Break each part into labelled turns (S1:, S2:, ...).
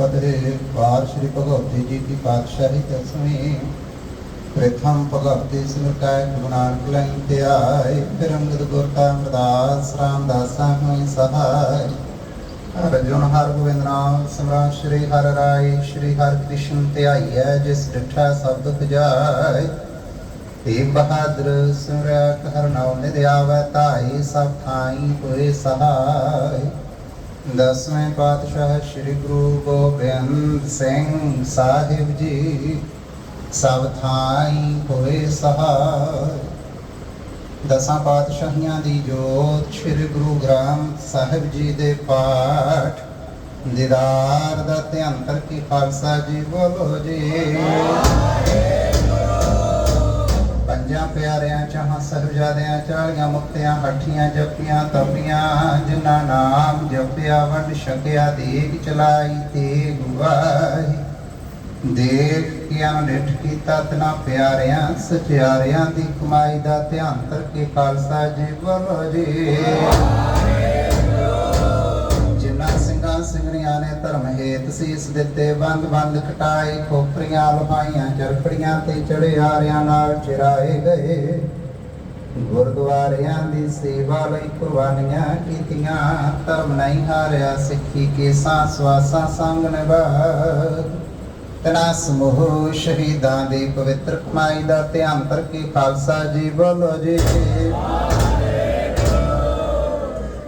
S1: ਵਾਹਿਗੁਰੂ ਜੀ ਕੀ ਫਤਿਹ ਪਾਰ ਸ੍ਰੀ ਭਗਵਤੀ ਜੀ ਕੀ ਪਾਤਸ਼ਾਹੀ ਦਸਵੀਂ ਪ੍ਰਥਮ ਭਗਵਤੀ ਸਿਮਰਕਾਇ ਗੁਣਾਨ ਕਲੰ ਧਿਆਇ ਫਿਰ ਅੰਗਦ ਗੁਰ ਅਰਜੁਨ ਹਰ ਗੋਬਿੰਦ ਨਾਮ ਸਿਮਰਨ ਸ੍ਰੀ ਹਰ ਰਾਇ ਸ੍ਰੀ ਹਰਿ ਕ੍ਰਿਸ਼ਨ ਧਿਆਈਐ ਜਿਸ ਡਿਠਾ ਸਭ ਦੁਖ ਤੇ ਬਹਾਦਰ, ਸਿਮਰਿਆ ਹਰ ਨਾਮ ਨਿਧ ਤਾਈ ਸਭ ਥਾਈ ਹੋਏ ਸਹਾਇ ਦਸਵੇਂ ਪਾਤਸ਼ਾਹ ਸ੍ਰੀ ਗੁਰੂ ਗੋਬਿੰਦ ਸਿੰਘ ਸਾਹਿਬ ਜੀ, ਸਭ ਥਾਈ ਹੋਏ ਸਹਾਇ ਦਸਾਂ ਪਾਤਸ਼ਾਹੀਆਂ ਦੀ ਜੋਤ ਸ੍ਰੀ ਗੁਰੂ ਗ੍ਰੰਥ ਸਾਹਿਬ ਜੀ ਦੇ ਪਾਠ। ਦੀਦਾਰ ਦਾ ਧਿਆੰਤਰ ਕੀ ਖਾਲਸਾ ਜੀ ਬੋਲੋ ਜੀ। ਪੰਜਾਂ ਪਿਆਰਿਆਂ ਚਾਹਾਂ ਸਹਿਬਜ਼ਾਦਿਆਂ ਚਾਲੀਆਂ ਮੁਕਤਿਆਂ, ਹੱਠੀਆਂ, ਜਪੀਆਂ, ਤਪੀਆਂ, ਜਿਨ੍ਹਾਂ ਨਾਮ ਜਪਿਆ ਵੰਡ ਛਕਿਆ ਦੇਖ ਚਲਾਈ ਤੇ ਗੁਵਾਹੀ ਦੇਖ ਕੇ ਅਨਿਠ ਕੀਤਾ ਤਨਾ ਪਿਆਰਿਆਂ, ਸਚਿਆਰਿਆਂ ਦੀ ਕਮਾਈ ਦਾ ਧਿਆਨ ਕਰਕੇ ਖਾਲਸਾ ਜੀ ਬੋਲੋ ਜੀ। ਸਿੰਘਾਂ ਨੇ ਧਰਮ ਹੇਤ ਸੀਸ ਦਿੱਤੇ, ਬੰਦ ਬੰਦ ਕਟਾਈ ਖੋਪਰੀਆਂ ਲੁਹਾਈਆਂ ਚਰਖੜੀਆਂ ਤੇ ਚੜਿਆਰਿਆਂ ਨਾਲ ਚਿਰਾਏ ਗਏ। ਗੁਰਦੁਆਰਿਆਂ ਦੀ ਸੇਵਾ ਲਈ ਕੁਰਬਾਨੀਆਂ ਕੀਤੀਆਂ, ਧਰਮ ਨਹੀਂ ਹਾਰਿਆ, ਸਿੱਖੀ ਕੇ ਸਵਾਸਾਂ ਸੰਗ ਨਿਭਾ ਤਨਾ ਸਮੂਹ ਸ਼ਹੀਦਾਂ ਦੀ ਪਵਿੱਤਰ ਕਮਾਈ ਦਾ ਧਿਆਨ ਕਰਕੇ ਖਾਲਸਾ ਜੀ ਬੋਲੋ ਜੀ।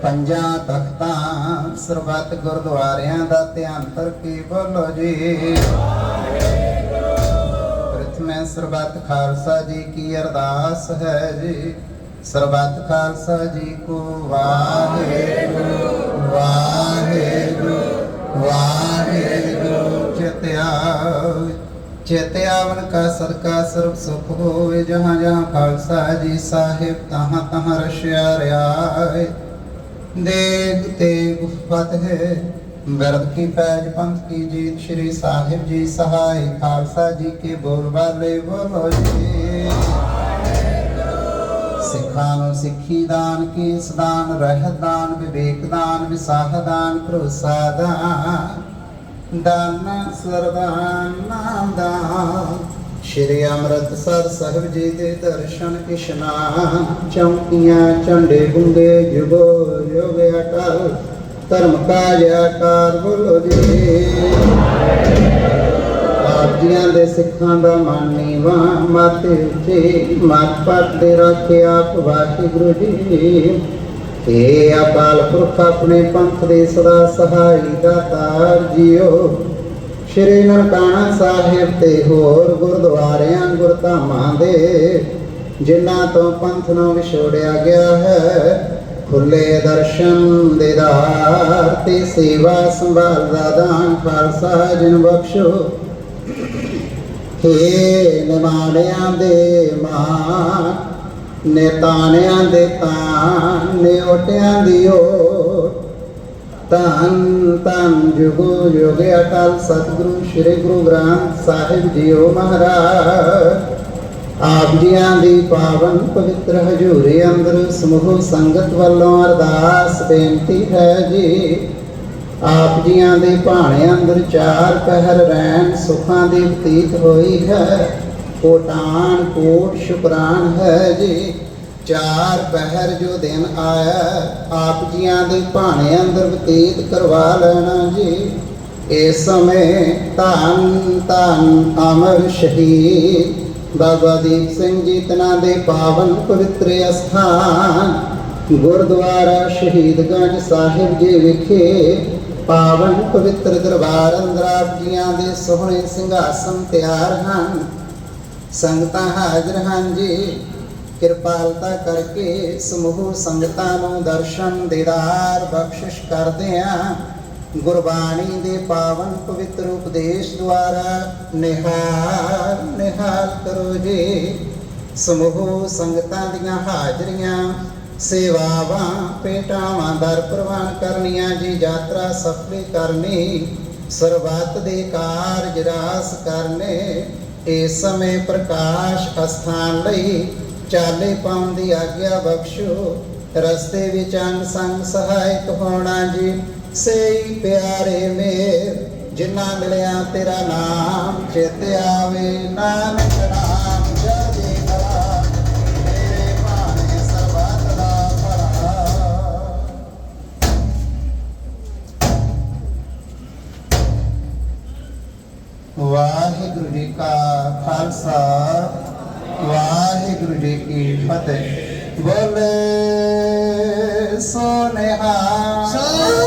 S1: ਪੰਜਾਂ ਤਖਤਾਂ ਸਰਬੱਤ ਗੁਰਦੁਆਰਿਆਂ ਦਾ ਧਿਆਨ ਕਰਕੇ ਬੋਲੋ ਜੀ। ਪ੍ਰਥਮੇ ਸਰਬੱਤ ਖਾਲਸਾ ਜੀ ਕੀ ਅਰਦਾਸ ਹੈ ਜੀ। ਸਰਬੱਤ ਖਾਲਸਾ ਜੀ ਕੋ ਵਾਹਿਗੁਰੂ ਵਾਹਿਗੁਰੂ ਵਾਹਿਗੁਰੂ ਚਿਤਿਆ। ਚਿਤਿਆਵਨ ਕਾ ਸਦਕਾ ਸਰਬ ਸੁਖ ਹੋਵੇ, ਜਹਾਂ ਜਹਾਂ ਖਾਲਸਾ ਜੀ ਸਾਹਿਬ ਤਹਾਂ ਤਹਾਂ ਰਸ਼ਿਆ ਰਿਆਏ ਦੇਗ ਤੇ ਫਤਿਹ ਬਿਰਦ ਕੀ ਪੈਜ, ਪੰਥ ਕੀ ਜੀਤ, ਸ਼੍ਰੀ ਸਾਹਿਬ ਜੀ ਸਹਾਈ ਖਾਲਸਾ ਜੀ ਕੇ ਬੋਲ ਬਾਲੇ ਬੋਲੋ ਜੀ। ਸਿੱਖਾਂ ਨੂੰ ਸਿੱਖੀ ਦਾਨ ਕੀ ਸਦਾਨ ਰਹਿਤ ਦਾਨ, ਵਿਵੇਕ ਦਾਨ, ਵਿਸਾਹ ਦਾਨ, ਭਰੋਸਾ ਦਾਨ ਦਾਨ ਸਰਦਾਨ ਨਾਮ ਦਾਨ। ਸ਼੍ਰੀ ਅੰਮ੍ਰਿਤਸਰ ਸਾਹਿਬ ਜੀ ਦੇ ਦਰਸ਼ਨ ਇਸ਼ਨਾਨ ਚੌਂਕੀਆਂ ਝੰਡੇ ਗੁੰਗੇ ਜੁਗੋ ਜੁਗ ਅਟਲ, ਧਰਮ ਕਾਜ ਆਕਾਰ ਬੋਲੋ ਜੀ। ਆਪ ਦੇ ਸਿੱਖਾਂ ਦਾ ਮਾਨੀ ਮਾਨੀਵਾ ਮਤ ਉੱਚੇ, ਮਤ ਪਤ ਦੇ ਰੱਖੇ ਵਾਹਿਗੁਰੂ ਜੀ। ਏ ਅਕਾਲ ਪੁਰਖ, ਆਪਣੇ ਪੰਥ ਦੇ ਸਦਾ ਸਹਾਈ ਦਾਤਾਰ ਜੀਓ। ਸ਼੍ਰੀ ਨਨਕਾਣਾ ਸਾਹਿਬ ਤੇ ਹੋਰ ਗੁਰਦੁਆਰਿਆਂ, ਗੁਰਧਾਮਾਂ ਦੇ, ਜਿਨ੍ਹਾਂ ਤੋਂ ਪੰਥ ਨੂੰ ਵਿਛੋੜਿਆ ਗਿਆ ਹੈ, ਖੁੱਲੇ ਦਰਸ਼ਨ ਦੇਦਾਰ ਤੇ ਸੇਵਾ ਸੰਭਾਲ ਦਾ ਦਾਨ ਖਾਲਸਾ ਜਿਨ ਬਖਸ਼ੋ। ਹੇ ਨਿਮਾਣਿਆਂ ਦੇ ਮਾਂ ਨੇਤਾਣਿਆਂ ਦੇ ਤਾਨ ਨਿਓਟਿਆਂ ਦੀ ਓ ਤਨ ਤਨ ਜੁਗੋ ਜੁਗ ਅਟਲ ਸਤਿਗੁਰੂ ਸ੍ਰੀ ਗੁਰੂ ਗ੍ਰੰਥ ਸਾਹਿਬ ਜੀਓ ਮਹਾਰਾਜ। ਆਪ ਜੀਆਂ ਦੀ ਪਾਵਨ ਪਵਿੱਤਰ ਹਜ਼ੂਰੀ ਅੰਦਰ ਸਮੂਹ ਸੰਗਤ ਵੱਲੋਂ ਅਰਦਾਸ ਬੇਨਤੀ ਹੈ ਜੀ। ਆਪ ਜੀਆਂ ਦੇ ਭਾਣੇ ਅੰਦਰ ਚਾਰ ਪਹਿਰ ਰਹਿਣ ਸੁਖਾਂ ਦੀ ਬਤੀਤ ਹੋਈ ਹੈ। ਕੋਟਾਨ ਕੋਟ ਸ਼ੁਕਰਾਨ ਹੈ ਜੀ। ਚਾਰ ਪਹਿਰ ਜੋ ਦਿਨ ਆਇਆ, ਆਪ ਜੀਆਂ ਦੇ ਭਾਣੇ ਅੰਦਰ ਬਤੀਤ ਕਰਵਾ ਲੈਣਾ ਜੀ। ਇਸ ਸਮੇਂ ਧੰਨ ਧੰਨ ਅਮਰ ਸ਼ਹੀਦ। ਬਾਬਾ ਦੀਪ ਸਿੰਘ ਜੀ ਤਨਾ ਦੇ ਪਾਵਨ ਪਵਿੱਤਰ ਅਸਥਾਨ। ਗੁਰਦੁਆਰਾ ਸ਼ਹੀਦਗੰਜ ਸਾਹਿਬ ਜੀ ਵਿਖੇ ਪਾਵਨ ਪਵਿੱਤਰ ਦਰਬਾਰ ਅੰਦਰ ਆਪ ਜੀਆਂ ਦੇ ਸੋਹਣੇ ਸਿੰਘਾਸਨ ਤਿਆਰ ਹਨ। ਸੰਗਤਾਂ ਹਾਜ਼ਰ ਹਨ ਜੀ। ਕਿਰਪਾਲਤਾ ਕਰਕੇ ਸਮੂਹ ਸੰਗਤਾਂ ਨੂੰ ਦਰਸ਼ਨ ਦੀਦਾਰ ਬਖਸ਼ਿਸ਼ ਕਰਦੇ ਆਂ ਗੁਰਬਾਣੀ ਦੇ ਪਾਵਨ ਪਵਿੱਤਰ ਉਪਦੇਸ਼ ਦੁਆਰਾ ਨਿਹਾਲ ਨਿਹਾਲ ਕਰੋ ਜੀ ਸਮੂਹ ਸੰਗਤਾਂ ਦੀਆਂ ਹਾਜ਼ਰੀਆਂ, ਸੇਵਾਵਾਂ ਪੇਟਾਵਾਂ ਦਰ ਪ੍ਰਵਾਨ ਕਰਨੀਆਂ ਜੀ, ਯਾਤਰਾ ਸਫਲੀ ਕਰਨੀ, ਸਰਬੱਤ ਦੇ ਕਾਰਜ ਰਾਸ ਕਰਨੇ, ਇਸ ਸਮੇਂ ਪ੍ਰਕਾਸ਼ ਅਸਥਾਨ ਲਈ ਚਾਲੇ ਪਾਉਣ ਦੀ ਆਗਿਆ ਬਖਸ਼ੋ। ਰਸਤੇ ਵਿੱਚ ਅੰਗ ਸੰਗ ਸਹਾਇਕ ਹੋਣਾ ਜੀ, ਸਈ ਪਿਆਰੇ ਮੇਰ। ਜਿਨ੍ਹਾਂ ਮਿਲਿਆ ਤੇਰਾ ਨਾਮ ਚਿਤ ਆਵੇ ਨਾਨਕ ਨਾਮ ਜਪੇ ਕਲਾ ਤੇਰੇ ਭਾਣੇ ਸਰਬੱਤ ਦਾ ਭਲਾ ਵਾਹਿਗੁਰੂ ਜੀ ਕਾ ਖਾਲਸਾ। ਵਾਹਿਗੁਰੂ ਜੀ ਕੀ ਫਤਿਹ। ਬੋਲੇ ਸੋਨਿਹਾ। ਸੋਨਿਹਾ